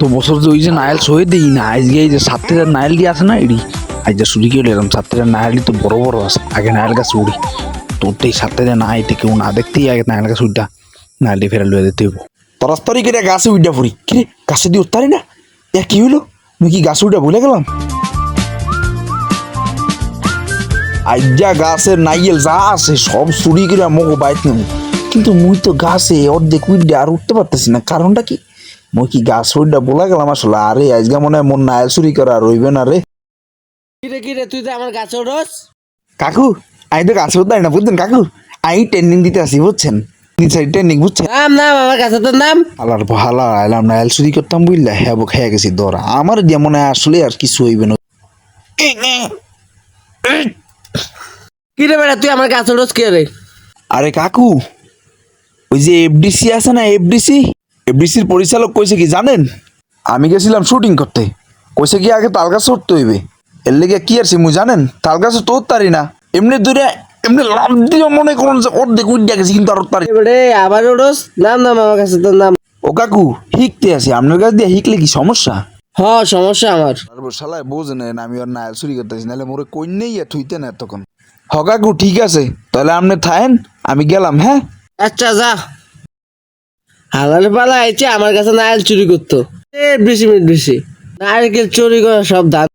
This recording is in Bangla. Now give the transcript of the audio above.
গত বছর ওই যে নাইল সয়ে দিই না, আজকে এই যে সাতটা নাইল দিয়ে আছে না এডি? আজ যে সুরি কেটে এরকম সাতটা নাইলই তো বড় বড় আছে, আগে নাইল গাছ উড়ি। তোরটাই সাতটা না আইতে কেউ না দেখতেই আগে নাইল গাছ উঠটা নাইলটি ফেরা লুয়ে দিতে হইব। তরাস্তরি করে গাছে উইডা পড়ি। কিরে গাছে দিয়ে উঠতারি না? এ কি হইল? মুই কি গাছে উইডা ভুলে গেলাম? আইজা গাছের নাইয়েল যা আছে, সব চুরি করে আমাকে বাইত কিন্তু মুই তো গাছে অর্ধেক উইডা আর উঠতে পারতেছি না। কারণটা কি? মুই কি গাছ উইডা বলে গেলাম আসলে আরে আজকে মনে হয় মন নাইল চুরি করা আর রইবে না রে কিরে কিরে তুই তো আমার গাছে ওঠস কাকু আমি তো গাছ উঠতে না বুঝছেন কাকু। আমি ট্রেনিং দিতে আসি বুঝছেন ট্রেনিং বুঝছেন নাম নাম আমার গাছে তোর নাম? আলার ভালা আইলাম না এল চুরি করতাম বুঝলা হ্যাঁ খেয়ে গেছি দরা আমার দিয়ে মনে আসলে আর কিছু হইবে না। কিরে বেটা তুই আমার গাছে ওঠস কে রে আরে কাকু ওই যে এফডিসি আছে না এফডিসি এফডিসির পরিচালক কইছে কি জানেন? আমি গেছিলাম শুটিং করতে। কইছে কি আগে তাল গাছ উঠতে হইবে। এর লেগে কি আর মুই জানেন? তাল গাছে তো উঠতারি না। এমনি দূরে এমনি লাভ দিয়ে মনে করুন যে অর্ধেক উঠে গেছি কিন্তু আর উঠতারি এবারে আবার ওঠস নাম নাম আমার কাছে তোর নাম। ও কাকু হিকতে আছি আপনার কাছ দিয়ে হিকলে কি সমস্যা? হ সমস্যা আমার। তারপর শালায় বোঝে না আমি আর নাইল চুরি করতেছি নাহলে মোরে কই নেই আর থুইতে না তখন হকাকু ঠিক আছে তাহলে আপনি থাকেন আমি গেলাম হ্যাঁ? আচ্ছা যা। হালালে পালা আইছে, আমার কাছে নারকেল চুরি করতো। বেশি মিনিট বেশি। নারকেল চুরি করা সব ধান